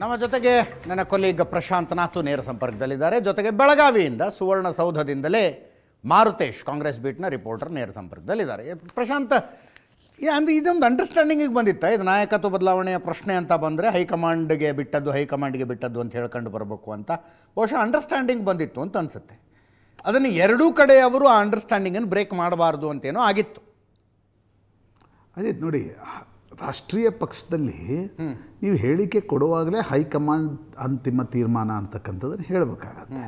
ನಮ್ಮ ಜೊತೆಗೆ ನನ್ನ ಕೊಲೀಗ್ ಪ್ರಶಾಂತ್ ನಾಥು ನೇರ ಸಂಪರ್ಕದಲ್ಲಿದ್ದಾರೆ. ಜೊತೆಗೆ ಬೆಳಗಾವಿಯಿಂದ ಸುವರ್ಣಸೌಧದಿಂದಲೇ ಮಾರುತೇಶ್, ಕಾಂಗ್ರೆಸ್ ಬೀಟ್ನ ರಿಪೋರ್ಟರ್ ನೇರ ಸಂಪರ್ಕದಲ್ಲಿದ್ದಾರೆ. ಪ್ರಶಾಂತ್ ಅಂದ್ರೆ ಇದೊಂದು ಅಂಡರ್ಸ್ಟ್ಯಾಂಡಿಂಗಿಗೆ ಬಂದಿತ್ತ? ಇದು ನಾಯಕತ್ವ ಬದಲಾವಣೆಯ ಪ್ರಶ್ನೆ ಅಂತ ಬಂದರೆ ಹೈಕಮಾಂಡ್ಗೆ ಬಿಟ್ಟದ್ದು ಹೈಕಮಾಂಡ್ಗೆ ಬಿಟ್ಟದ್ದು ಅಂತ ಹೇಳ್ಕೊಂಡು ಬರಬೇಕು ಅಂತ ಬಹುಶಃ ಅಂಡರ್ಸ್ಟ್ಯಾಂಡಿಂಗ್ ಬಂದಿತ್ತು ಅಂತ ಅನಿಸುತ್ತೆ. ಅದನ್ನು ಎರಡೂ ಕಡೆಯವರು ಆ ಅಂಡರ್ಸ್ಟ್ಯಾಂಡಿಂಗನ್ನು ಬ್ರೇಕ್ ಮಾಡಬಾರ್ದು ಅಂತೇನೋ ಆಗಿತ್ತು. ಅದೇ ನೋಡಿ ರಾಷ್ಟ್ರೀಯ ಪಕ್ಷದಲ್ಲಿ ನೀವು ಹೇಳಿಕೆ ಕೊಡುವಾಗಲೇ ಹೈಕಮಾಂಡ್ ಅಂತಿಮ ತೀರ್ಮಾನ ಅಂತಕ್ಕಂಥದ್ದನ್ನು ಹೇಳಬೇಕಾಗತ್ತೆ.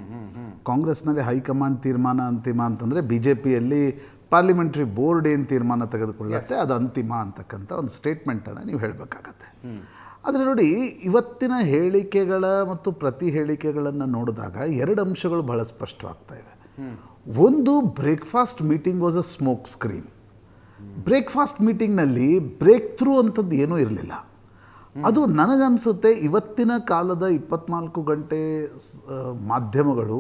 ಕಾಂಗ್ರೆಸ್ನಲ್ಲಿ ಹೈಕಮಾಂಡ್ ತೀರ್ಮಾನ ಅಂತಿಮ ಅಂತಂದರೆ ಬಿ ಜೆ ಪಿಯಲ್ಲಿ ಪಾರ್ಲಿಮೆಂಟ್ರಿ ಬೋರ್ಡ್ ಏನು ತೀರ್ಮಾನ ತೆಗೆದುಕೊಳ್ಳುತ್ತೆ ಅದು ಅಂತಿಮ ಅಂತಕ್ಕಂಥ ಒಂದು ಸ್ಟೇಟ್ಮೆಂಟನ್ನು ನೀವು ಹೇಳಬೇಕಾಗತ್ತೆ. ಆದರೆ ನೋಡಿ ಇವತ್ತಿನ ಹೇಳಿಕೆಗಳ ಮತ್ತು ಪ್ರತಿ ಹೇಳಿಕೆಗಳನ್ನು ನೋಡಿದಾಗ ಎರಡು ಅಂಶಗಳು ಬಹಳ ಸ್ಪಷ್ಟವಾಗ್ತಾ ಇವೆ. ಒಂದು breakfast meeting was a smoke screen. Breakfast ಮೀಟಿಂಗ್ನಲ್ಲಿ breakthrough ಅಂಥದ್ದು ಏನೂ ಇರಲಿಲ್ಲ. ಅದು ನನಗನ್ಸುತ್ತೆ ಇವತ್ತಿನ ಕಾಲದ ಇಪ್ಪತ್ನಾಲ್ಕು ಗಂಟೆ ಮಾಧ್ಯಮಗಳು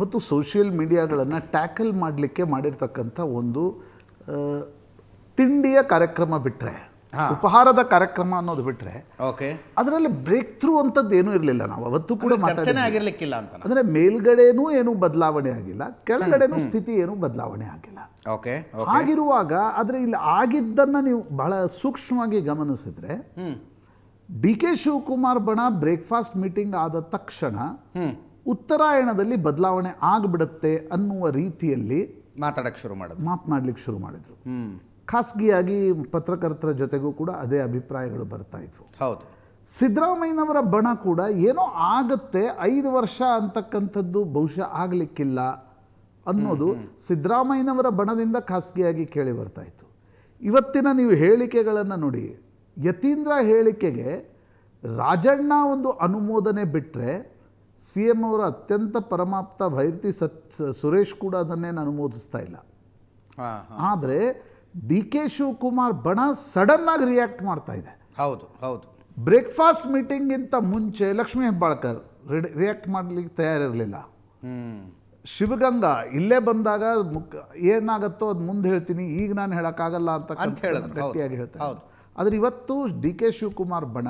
ಮತ್ತು ಸೋಷಿಯಲ್ ಮೀಡಿಯಾಗಳನ್ನು ಟ್ಯಾಕಲ್ ಮಾಡಲಿಕ್ಕೆ ಮಾಡಿರ್ತಕ್ಕಂಥ ಒಂದು ತಿಂಡಿಯ ಕಾರ್ಯಕ್ರಮ ಬಿಟ್ಟರೆ ಉಪಹಾರದ ಕಾರ್ಯಕ್ರಮ ಅನ್ನೋದು ಬಿಟ್ಟರೆ ಓಕೆ. ಅದರಲ್ಲಿ ಬ್ರೇಕ್ ಥ್ರೂ ಅಂತದ್ದು ಏನೂ ಇರಲಿಲ್ಲ ನಾವು. ಅವತ್ತು ಕೂಡ ಚರ್ಚೆನೇ ಆಗಿರ್ಲಿಕ್ಕಿಲ್ಲ ಅಂತ ಅಂದ್ರೆ ಮೇಲ್ಗಡೆನೂ ಏನು ಬದಲಾವಣೆ ಆಗಿಲ್ಲ ಕೆಳಗಡೆನೂ ಸ್ಥಿತಿ ಏನು ಬದಲಾವಣೆ ಆಗಿಲ್ಲ. ಓಕೆ ಆಗಿರುವಾಗ ಆದರೆ ಇಲ್ಲಿ ಆಗಿದ್ದನ್ನ ನೀವು ಬಹಳ ಸೂಕ್ಷ್ಮವಾಗಿ ಗಮನಿಸಿದ್ರೆ ಡಿ ಕೆ ಶಿವಕುಮಾರ್ ಬಣ ಬ್ರೇಕ್ಫಾಸ್ಟ್ ಮೀಟಿಂಗ್ ಆದ ತಕ್ಷಣ ಉತ್ತರಾಯಣದಲ್ಲಿ ಬದಲಾವಣೆ ಆಗ್ಬಿಡುತ್ತೆ ಅನ್ನುವ ರೀತಿಯಲ್ಲಿ ಮಾತಾಡಕ್ಕೆ ಶುರು ಮಾಡಿದ್ರು. ಮಾತನಾಡ್ಲಿಕ್ಕೆ ಶುರು ಮಾಡಿದರು. ಖಾಸಗಿಯಾಗಿ ಪತ್ರಕರ್ತರ ಜೊತೆಗೂ ಕೂಡ ಅದೇ ಅಭಿಪ್ರಾಯಗಳು ಬರ್ತಾ ಇದ್ವು. ಹೌದು. ಸಿದ್ದರಾಮಯ್ಯನವರ ಬಣ ಕೂಡ ಏನೋ ಆಗುತ್ತೆ ಐದು ವರ್ಷ ಅಂತಕ್ಕಂಥದ್ದು ಬಹುಶಃ ಆಗಲಿಕ್ಕಿಲ್ಲ ಅನ್ನೋದು ಸಿದ್ದರಾಮಯ್ಯನವರ ಬಣದಿಂದ ಖಾಸಗಿಯಾಗಿ ಕೇಳಿ ಬರ್ತಾ ಇತ್ತು. ಇವತ್ತಿನ ನೀವು ಹೇಳಿಕೆಗಳನ್ನು ನೋಡಿ ಯತೀಂದ್ರ ಹೇಳಿಕೆಗೆ ರಾಜಣ್ಣ ಒಂದು ಅನುಮೋದನೆ ಬಿಟ್ಟರೆ ಸಿ ಎಂ ಅವರ ಅತ್ಯಂತ ಪರಮಾಪ್ತ ಭೈರತಿ ಸತ್ ಸುರೇಶ್ ಕೂಡ ಅದನ್ನೇನು ಅನುಮೋದಿಸ್ತಾ ಇಲ್ಲ. ಆದರೆ ಡಿ ಕೆ ಶಿವಕುಮಾರ್ ಬಣ ಸಡನ್ನಾಗಿ ರಿಯಾಕ್ಟ್ ಮಾಡ್ತಾ ಇದೆ. ಹೌದು ಹೌದು. ಬ್ರೇಕ್ಫಾಸ್ಟ್ ಮೀಟಿಂಗಿಂತ ಮುಂಚೆ ಲಕ್ಷ್ಮೀ ಹೆಬ್ಬಾಳ್ಕರ್ ರಿಯಾಕ್ಟ್ ಮಾಡಲಿಕ್ಕೆ ತಯಾರಿರಲಿಲ್ಲ. ಶಿವಗಂಗಾ ಇಲ್ಲೇ ಬಂದಾಗ ಮುಕ್ ಏನಾಗತ್ತೋ ಅದು ಮುಂದೆ ಹೇಳ್ತೀನಿ ಈಗ ನಾನು ಹೇಳೋಕ್ಕಾಗಲ್ಲ ಅಂತ ಗಟ್ಟಿಯಾಗಿ ಹೇಳ್ತಾರೆ ಹೌದು. ಆದರೆ ಇವತ್ತು ಡಿ ಕೆ ಶಿವಕುಮಾರ್ ಬಣ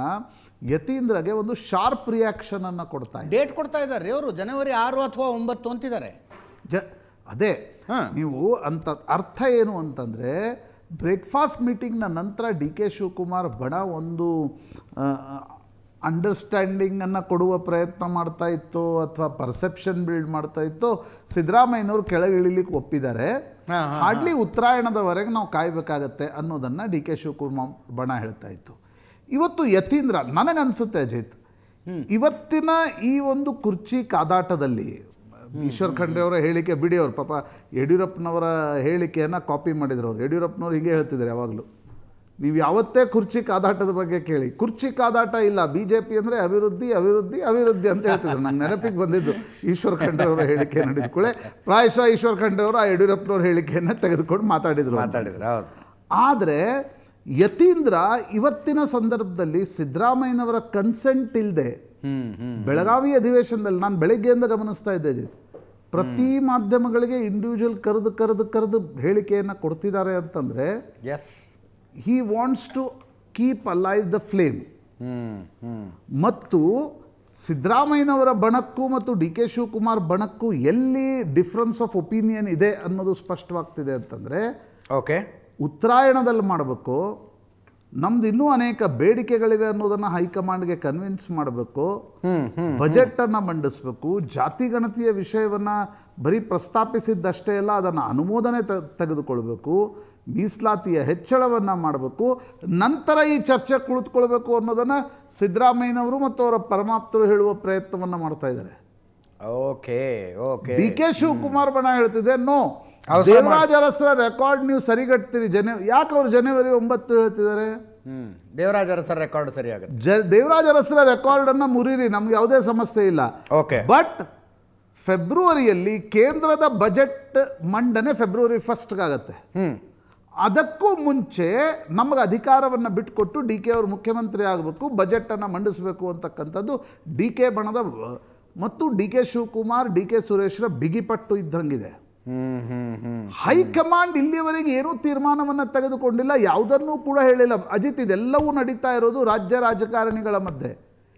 ಯತೀಂದ್ರಗೆ ಒಂದು ಶಾರ್ಪ್ ರಿಯಾಕ್ಷನ್ ಅನ್ನು ಕೊಡ್ತಾ ಇದೆ. ಡೇಟ್ ಕೊಡ್ತಾ ಇದ್ದಾರೆ ಅವರು ಜನವರಿ ಆರು ಅಥವಾ ಒಂಬತ್ತು ಅಂತಿದ್ದಾರೆ. ಜ ಅದೇ. ನೀವು ಅಂತ ಅರ್ಥ ಏನು ಅಂತಂದರೆ ಬ್ರೇಕ್ಫಾಸ್ಟ್ ಮೀಟಿಂಗ್ನ ನಂತರ ಡಿ ಕೆ ಶಿವಕುಮಾರ್ ಬಡ ಒಂದು ಅಂಡರ್ಸ್ಟ್ಯಾಂಡಿಂಗನ್ನು ಕೊಡುವ ಪ್ರಯತ್ನ ಮಾಡ್ತಾ ಇತ್ತು ಅಥವಾ ಪರ್ಸೆಪ್ಷನ್ ಬಿಲ್ಡ್ ಮಾಡ್ತಾ ಇತ್ತು. ಸಿದ್ದರಾಮಯ್ಯನವರು ಕೆಳಗಿಳಿಲಿಕ್ಕೆ ಒಪ್ಪಿದ್ದಾರೆ. ಹಾ, ಉತ್ತರಾಯಣದವರೆಗೆ ನಾವು ಕಾಯಬೇಕಾಗತ್ತೆ ಅನ್ನೋದನ್ನು ಡಿ ಕೆ ಶಿವಕುಮಾರ್ ಬಣ ಹೇಳ್ತಾ ಇತ್ತು. ಇವತ್ತು ಯತೀಂದ್ರ ನನಗನ್ಸುತ್ತೆ ಅಜಿತ್. ಇವತ್ತಿನ ಈ ಒಂದು ಕುರ್ಚಿ ಕಾದಾಟದಲ್ಲಿ ಈಶ್ವರ್ ಖಂಡ್ರೆ ಅವರ ಹೇಳಿಕೆ ಬಿಡಿ ಅವರು. ಪಾಪ ಯಡಿಯೂರಪ್ಪನವರ ಹೇಳಿಕೆಯನ್ನು ಕಾಪಿ ಮಾಡಿದ್ರು ಅವ್ರು. ಯಡಿಯೂರಪ್ಪನವ್ರು ಹೀಗೆ ಹೇಳ್ತಿದ್ದಾರೆ ಯಾವಾಗಲೂ. ನೀವು ಯಾವತ್ತೇ ಕುರ್ಚಿ ಕಾದಾಟದ ಬಗ್ಗೆ ಕೇಳಿ. ಕುರ್ಚಿ ಕಾದಾಟ ಇಲ್ಲ. ಬಿ ಜೆ ಪಿ ಅಂದರೆ ಅಭಿವೃದ್ಧಿ ಅಭಿವೃದ್ಧಿ ಅಭಿವೃದ್ಧಿ ಅಂತ ಹೇಳ್ತಿದ್ರು. ನಂಗೆ ನೆನಪಿಗೆ ಬಂದಿದ್ದು ಈಶ್ವರ್ ಖಂಡ್ರೆ ಅವರ ಹೇಳಿಕೆ ನಡೆದ ಕೂಡಲೇ. ಪ್ರಾಯಶಃ ಈಶ್ವರ್ ಖಂಡ್ರೆ ಅವರು ಆ ಯಡಿಯೂರಪ್ಪನವ್ರ ಹೇಳಿಕೆಯನ್ನು ತೆಗೆದುಕೊಂಡು ಮಾತಾಡಿದರು ಮಾತಾಡಿದ್ರು ಹೌದು. ಆದರೆ ಯತೀಂದ್ರ ಇವತ್ತಿನ ಸಂದರ್ಭದಲ್ಲಿ ಸಿದ್ದರಾಮಯ್ಯನವರ ಕನ್ಸೆಂಟ್ ಇಲ್ಲದೆ ಬೆಳಗಾವಿ ಅಧಿವೇಶನದಲ್ಲಿ ನಾನು ಬೆಳಗ್ಗೆಯಿಂದ ಗಮನಿಸ್ತಾ ಇದ್ದೆ ಪ್ರತಿ ಮಾಧ್ಯಮಗಳಿಗೆ ಇಂಡಿವಿಜುವಲ್ ಕರೆದು ಕರೆದು ಕರೆದು ಹೇಳಿಕೆಯನ್ನು ಕೊಡ್ತಿದ್ದಾರೆ ಅಂತಂದರೆ as he wants to keep alive the flame ಮತ್ತು ಸಿದ್ದರಾಮಯ್ಯನವರ ಬಣಕ್ಕೂ ಮತ್ತು ಡಿ ಕೆ ಶಿವಕುಮಾರ್ ಬಣಕ್ಕೂ ಎಲ್ಲಿ ಡಿಫ್ರೆನ್ಸ್ ಆಫ್ ಒಪಿನಿಯನ್ ಇದೆ ಅನ್ನೋದು ಸ್ಪಷ್ಟವಾಗ್ತಿದೆ ಅಂತಂದರೆ ಓಕೆ ಉತ್ತರಾಯಣದಲ್ಲಿ ಮಾಡಬೇಕು ನಮ್ದು ಇನ್ನೂ ಅನೇಕ ಬೇಡಿಕೆಗಳಿವೆ ಅನ್ನೋದನ್ನ ಹೈಕಮಾಂಡ್ಗೆ ಕನ್ವಿನ್ಸ್ ಮಾಡಬೇಕು. ಬಜೆಟ್ ಅನ್ನ ಮಂಡಿಸ್ಬೇಕು. ಜಾತಿ ಗಣತಿಯ ವಿಷಯವನ್ನ ಬರೀ ಪ್ರಸ್ತಾಪಿಸಿದ್ದಷ್ಟೇ ಅಲ್ಲ ಅದನ್ನು ಅನುಮೋದನೆ ತೆಗೆದುಕೊಳ್ಬೇಕು. ಮೀಸಲಾತಿಯ ಹೆಚ್ಚಳವನ್ನ ಮಾಡಬೇಕು. ನಂತರ ಈ ಚರ್ಚೆ ಕುಳಿತುಕೊಳ್ಬೇಕು ಅನ್ನೋದನ್ನ ಸಿದ್ದರಾಮಯ್ಯನವರು ಮತ್ತು ಅವರ ಪರಮಾಪ್ತರು ಹೇಳುವ ಪ್ರಯತ್ನವನ್ನು ಮಾಡ್ತಾ ಇದ್ದಾರೆ. Okay okay. D K Shivakumar ಬಣ ಹೇಳ್ತಿದೆ ನೋ ದೇವರಾಜ ಅರಸರ ರೆಕಾರ್ಡ್ ನೀವು ಸರಿಗಟ್ತೀರಿ. ಜನ ಯಾಕೆ ಅವ್ರು ಜನವರಿ ಒಂಬತ್ತು ಹೇಳ್ತಿದ್ದಾರೆ? ಹ್ಮ್ ದೇವರಾಜ ಅರಸರ ರೆಕಾರ್ಡ್ ಸರಿಯಾಗುತ್ತೆ. ಜ ದೇವರಾಜರಸರ ಅನ್ನ ಮುರಿರಿ ನಮ್ಗೆ ಯಾವುದೇ ಸಮಸ್ಯೆ ಇಲ್ಲ. ಓಕೆ ಬಟ್ ಫೆಬ್ರವರಿಯಲ್ಲಿ ಕೇಂದ್ರದ ಬಜೆಟ್ ಮಂಡನೆ ಫೆಬ್ರವರಿ ಫಸ್ಟ್ಗಾಗತ್ತೆ ಹ್ಮ್. ಅದಕ್ಕೂ ಮುಂಚೆ ನಮಗೆ ಅಧಿಕಾರವನ್ನು ಬಿಟ್ಟುಕೊಟ್ಟು ಡಿ ಕೆ ಅವರು ಮುಖ್ಯಮಂತ್ರಿ ಆಗಬೇಕು ಬಜೆಟನ್ನು ಮಂಡಿಸಬೇಕು ಅಂತಕ್ಕಂಥದ್ದು ಡಿ ಕೆ ಬಣದ ಮತ್ತು D K Shivakumar D K ಸುರೇಶ್ರ ಬಿಗಿಪಟ್ಟು ಇದ್ದಂಗಿದೆ. ಹೈಕಮಾಂಡ್ ಇಲ್ಲಿಯವರೆಗೆ ಏನೂ ತೀರ್ಮಾನವನ್ನು ತೆಗೆದುಕೊಂಡಿಲ್ಲ ಯಾವುದನ್ನೂ ಕೂಡ ಹೇಳಿಲ್ಲ. ಅಜಿತ್ ಇದೆಲ್ಲವೂ ನಡೀತಾ ಇರೋದು ರಾಜ್ಯ ರಾಜಕಾರಣಿಗಳ ಮಧ್ಯೆ.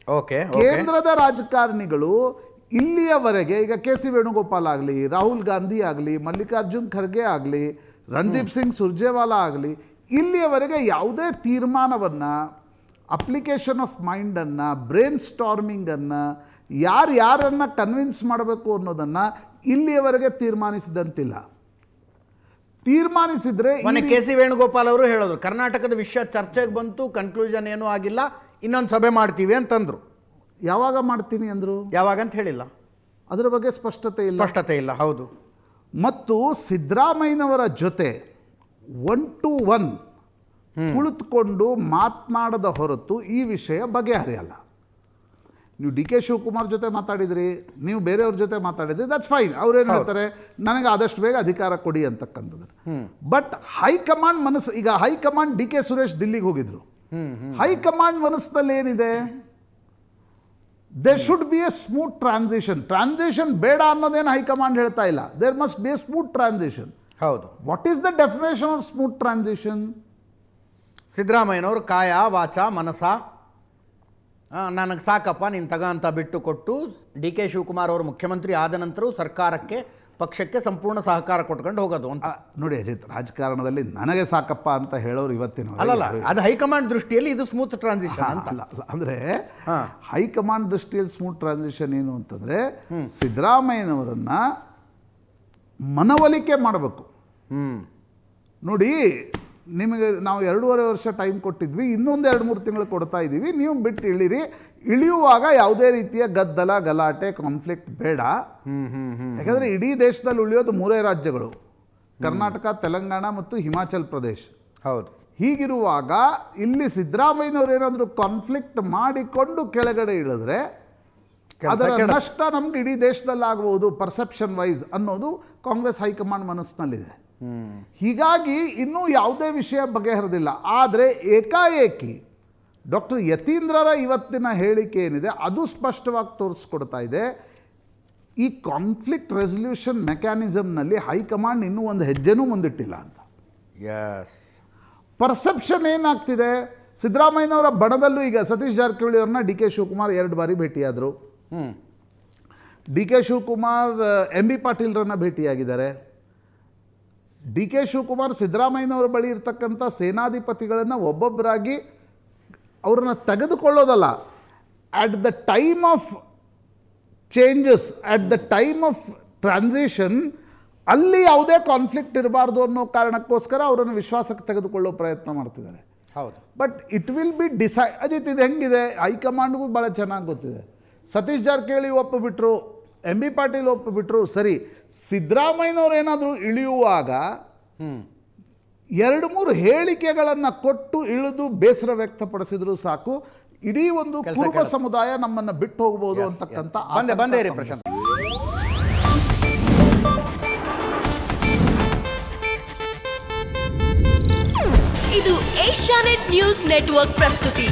ಓಕೆ ಕೇಂದ್ರದ ರಾಜಕಾರಣಿಗಳು ಇಲ್ಲಿಯವರೆಗೆ ಈಗ ಕೆ ಸಿ ವೇಣುಗೋಪಾಲ್ ಆಗಲಿ ರಾಹುಲ್ ಗಾಂಧಿ ಆಗಲಿ ಮಲ್ಲಿಕಾರ್ಜುನ್ ಖರ್ಗೆ ಆಗಲಿ ರಣದೀಪ್ ಸಿಂಗ್ ಸುರ್ಜೇವಾಲಾ ಆಗಲಿ ಇಲ್ಲಿಯವರೆಗೆ ಯಾವುದೇ ತೀರ್ಮಾನವನ್ನು ಅಪ್ಲಿಕೇಶನ್ ಆಫ್ ಮೈಂಡನ್ನು ಬ್ರೈನ್ ಸ್ಟಾರ್ಮಿಂಗನ್ನು ಯಾರು ಯಾರನ್ನು ಕನ್ವಿನ್ಸ್ ಮಾಡಬೇಕು ಅನ್ನೋದನ್ನು ಇಲ್ಲಿಯವರೆಗೆ ತೀರ್ಮಾನಿಸಿದಂತಿಲ್ಲ. ತೀರ್ಮಾನಿಸಿದ್ರೆ ಮೊನ್ನೆ ಕೆ ಸಿ ವೇಣುಗೋಪಾಲ್ ಅವರು ಹೇಳಿದ್ರು ಕರ್ನಾಟಕದ ವಿಷಯ ಚರ್ಚೆಗೆ ಬಂತು ಕನ್ಕ್ಲೂಷನ್ ಏನೂ ಆಗಿಲ್ಲ ಇನ್ನೊಂದು ಸಭೆ ಮಾಡ್ತೀವಿ ಅಂತಂದ್ರು. ಯಾವಾಗ ಮಾಡ್ತೀನಿ ಅಂದರು? ಯಾವಾಗ ಅಂತ ಹೇಳಿಲ್ಲ. ಅದರ ಬಗ್ಗೆ ಸ್ಪಷ್ಟತೆ ಇಲ್ಲ. ಸ್ಪಷ್ಟತೆ ಇಲ್ಲ ಹೌದು. ಮತ್ತು ಸಿದ್ದರಾಮಯ್ಯನವರ ಜೊತೆ ಒನ್ ಟು ಒನ್ ಕುಳಿತುಕೊಂಡು ಮಾತನಾಡದ ಹೊರತು ಈ ವಿಷಯ ಬಗೆಹರಿಯಲ್ಲ. ನೀವು ಡಿ ಕೆ ಶಿವಕುಮಾರ್ ಜೊತೆ ಮಾತಾಡಿದ್ರಿ ನೀವು ಬೇರೆಯವ್ರ ಜೊತೆ ಮಾತಾಡಿದ್ರಿ ದಟ್ಸ್ ಫೈನ್ ಅವ್ರೇನು ಹೇಳ್ತಾರೆ ನನಗೆ ಆದಷ್ಟು ಬೇಗ ಅಧಿಕಾರ ಕೊಡಿ ಅಂತಕ್ಕಂಥದ್ದು. ಬಟ್ ಹೈಕಮಾಂಡ್ ಮನಸ್ಸು ಈಗ ಹೈಕಮಾಂಡ್ ಡಿ ಕೆ ಸುರೇಶ್ ದಿಲ್ಲಿಗೆ ಹೋಗಿದ್ರು. ಹೈಕಮಾಂಡ್ ಮನಸ್ಸಿನಲ್ಲಿ ಏನಿದೆ? There should be a smooth transition transition ಬೇಡ ಅನ್ನೋದೇನು ಹೈಕಮಾಂಡ್ ಹೇಳ್ತಾ ಇಲ್ಲ. There must be a smooth transition ಹೌದು. What is the definition of smooth transition ಸಿದ್ದರಾಮಯ್ಯನವರು ಕಾಯ ವಾಚ ಮನಸ ನನಗೆ ಸಾಕಪ್ಪ ನೀನು ತಗ ಅಂತ ಬಿಟ್ಟು ಕೊಟ್ಟು ಡಿ ಕೆ ಶಿವಕುಮಾರ್ ಅವರು ಮುಖ್ಯಮಂತ್ರಿ ಆದ ನಂತರವೂ ಸರ್ಕಾರಕ್ಕೆ ಪಕ್ಷಕ್ಕೆ ಸಂಪೂರ್ಣ ಸಹಕಾರ ಕೊಟ್ಕೊಂಡು ಹೋಗೋದು ಅಂತ. ನೋಡಿ ಅಜಿತ್ ರಾಜಕಾರಣದಲ್ಲಿ ನನಗೆ ಸಾಕಪ್ಪ ಅಂತ ಹೇಳೋರು ಇವತ್ತಿನ ಅಲ್ಲಲ್ಲ ಅದು ಹೈಕಮಾಂಡ್ ದೃಷ್ಟಿಯಲ್ಲಿ ಇದು ಸ್ಮೂತ್ ಟ್ರಾನ್ಸಿಷನ್ ಅಂತ. ಅಲ್ಲ ಅಂದರೆ ಹಾ. ಹೈಕಮಾಂಡ್ ದೃಷ್ಟಿಯಲ್ಲಿ ಸ್ಮೂತ್ ಟ್ರಾನ್ಸಿಷನ್ ಏನು ಅಂತಂದರೆ ಸಿದ್ದರಾಮಯ್ಯನವರನ್ನ ಮನವೊಲಿಕೆ ಮಾಡಬೇಕು. ನೋಡಿ ನಿಮಗೆ ನಾವು ಎರಡೂವರೆ ವರ್ಷ ಟೈಮ್ ಕೊಟ್ಟಿದ್ವಿ ಇನ್ನೊಂದು ಎರಡು ಮೂರು ತಿಂಗಳು ಕೊಡ್ತಾ ಇದ್ದೀವಿ ನೀವು ಬಿಟ್ಟು ಇಳಿರಿ. ಇಳಿಯುವಾಗ ಯಾವುದೇ ರೀತಿಯ ಗದ್ದಲ ಗಲಾಟೆ ಕಾನ್ಫ್ಲಿಕ್ಟ್ ಬೇಡ. ಯಾಕಂದರೆ ಇಡೀ ದೇಶದಲ್ಲಿ ಉಳಿಯೋದು ಮೂರೇ ರಾಜ್ಯಗಳು. ಕರ್ನಾಟಕ ತೆಲಂಗಾಣ ಮತ್ತು ಹಿಮಾಚಲ್ ಪ್ರದೇಶ್. ಹೌದು. ಹೀಗಿರುವಾಗ ಇಲ್ಲಿ ಸಿದ್ದರಾಮಯ್ಯನವ್ರು ಏನಾದರೂ ಕಾನ್ಫ್ಲಿಕ್ಟ್ ಮಾಡಿಕೊಂಡು ಕೆಳಗಡೆ ಇಳಿದ್ರೆ ಅದರ ನಷ್ಟ ನಮ್ಗೆ ಇಡೀ ದೇಶದಲ್ಲಿ ಆಗಬಹುದು ಪರ್ಸೆಪ್ಷನ್ ವೈಸ್ ಅನ್ನೋದು ಕಾಂಗ್ರೆಸ್ ಹೈಕಮಾಂಡ್ ಮನಸ್ಸಿನಲ್ಲಿದೆ. ಹೀಗಾಗಿ ಇನ್ನೂ ಯಾವುದೇ ವಿಷಯ ಬಗೆಹರಿದಿಲ್ಲ. ಆದರೆ ಏಕಾಏಕಿ ಡಾಕ್ಟರ್ ಯತೀಂದ್ರರ ಇವತ್ತಿನ ಹೇಳಿಕೆ ಏನಿದೆ ಅದು ಸ್ಪಷ್ಟವಾಗಿ ತೋರಿಸ್ಕೊಡ್ತಾ ಇದೆ. ಈ ಕಾನ್ಫ್ಲಿಕ್ಟ್ ರೆಸಲ್ಯೂಷನ್ ಮೆಕ್ಯಾನಿಸಮ್ನಲ್ಲಿ ಹೈಕಮಾಂಡ್ ಇನ್ನೂ ಒಂದು ಹೆಜ್ಜೆನೂ ಮುಂದಿಟ್ಟಿಲ್ಲ ಅಂತ. ಎಸ್ ಪರ್ಸೆಪ್ಷನ್ ಏನಾಗ್ತಿದೆ? ಸಿದ್ದರಾಮಯ್ಯನವರ ಬಣದಲ್ಲೂ ಈಗ ಸತೀಶ್ ಜಾರಕಿಹೊಳಿ ಅವ್ರನ್ನ ಡಿ ಕೆ ಶಿವಕುಮಾರ್ ಎರಡು ಬಾರಿ ಭೇಟಿಯಾದರು. D K Shivakumar M B ಪಾಟೀಲ್ರನ್ನ ಭೇಟಿಯಾಗಿದ್ದಾರೆ. ಡಿ ಕೆ ಶಿವಕುಮಾರ್ ಸಿದ್ದರಾಮಯ್ಯನವರ ಬಳಿ ಇರತಕ್ಕಂಥ ಸೇನಾಧಿಪತಿಗಳನ್ನು ಒಬ್ಬೊಬ್ಬರಾಗಿ ಅವ್ರನ್ನ ತೆಗೆದುಕೊಳ್ಳೋದಲ್ಲ. At the time of changes at the time of transition ಅಲ್ಲಿ ಯಾವುದೇ ಕಾನ್ಫ್ಲಿಕ್ಟ್ ಇರಬಾರ್ದು ಅನ್ನೋ ಕಾರಣಕ್ಕೋಸ್ಕರ ಅವರನ್ನು ವಿಶ್ವಾಸಕ್ಕೆ ತೆಗೆದುಕೊಳ್ಳೋ ಪ್ರಯತ್ನ ಮಾಡ್ತಿದ್ದಾರೆ. ಹೌದು. But it will be decide Ajit ಇದು ಹೆಂಗಿದೆ? ಹೈಕಮಾಂಡ್ಗೂ ಭಾಳ ಚೆನ್ನಾಗಿ ಗೊತ್ತಿದೆ. ಸತೀಶ್ ಜಾರಕಿಹೊಳಿ ಒಪ್ಪಿಬಿಟ್ರು ಎಂ ಬಿ ಪಾಟೀಲ್ ಒಪ್ಪಿಬಿಟ್ರು ಸರಿ. ಸಿದ್ದರಾಮಯ್ಯನವರು ಏನಾದರೂ ಇಳಿಯುವಾಗ ಎರಡು ಮೂರು ಹೇಳಿಕೆಗಳನ್ನು ಕೊಟ್ಟು ಇಳಿದು ಬೇಸರ ವ್ಯಕ್ತಪಡಿಸಿದ್ರು ಸಾಕು. ಇಡೀ ಒಂದು ಕುರುಬ ಸಮುದಾಯ ನಮ್ಮನ್ನು ಬಿಟ್ಟು ಹೋಗ್ಬೋದು Yes, ಅಂತಕ್ಕಂಥ. ಬಂದೆ ಬಂದೇ ಇರಿ ಕಾಂಗ್ರೆಸ್. ಪ್ರಶಾಂತ್. ಇದು ಏಷ್ಯಾನೆಟ್ ನ್ಯೂಸ್ ನೆಟ್ವರ್ಕ್ ಪ್ರಸ್ತುತಿ.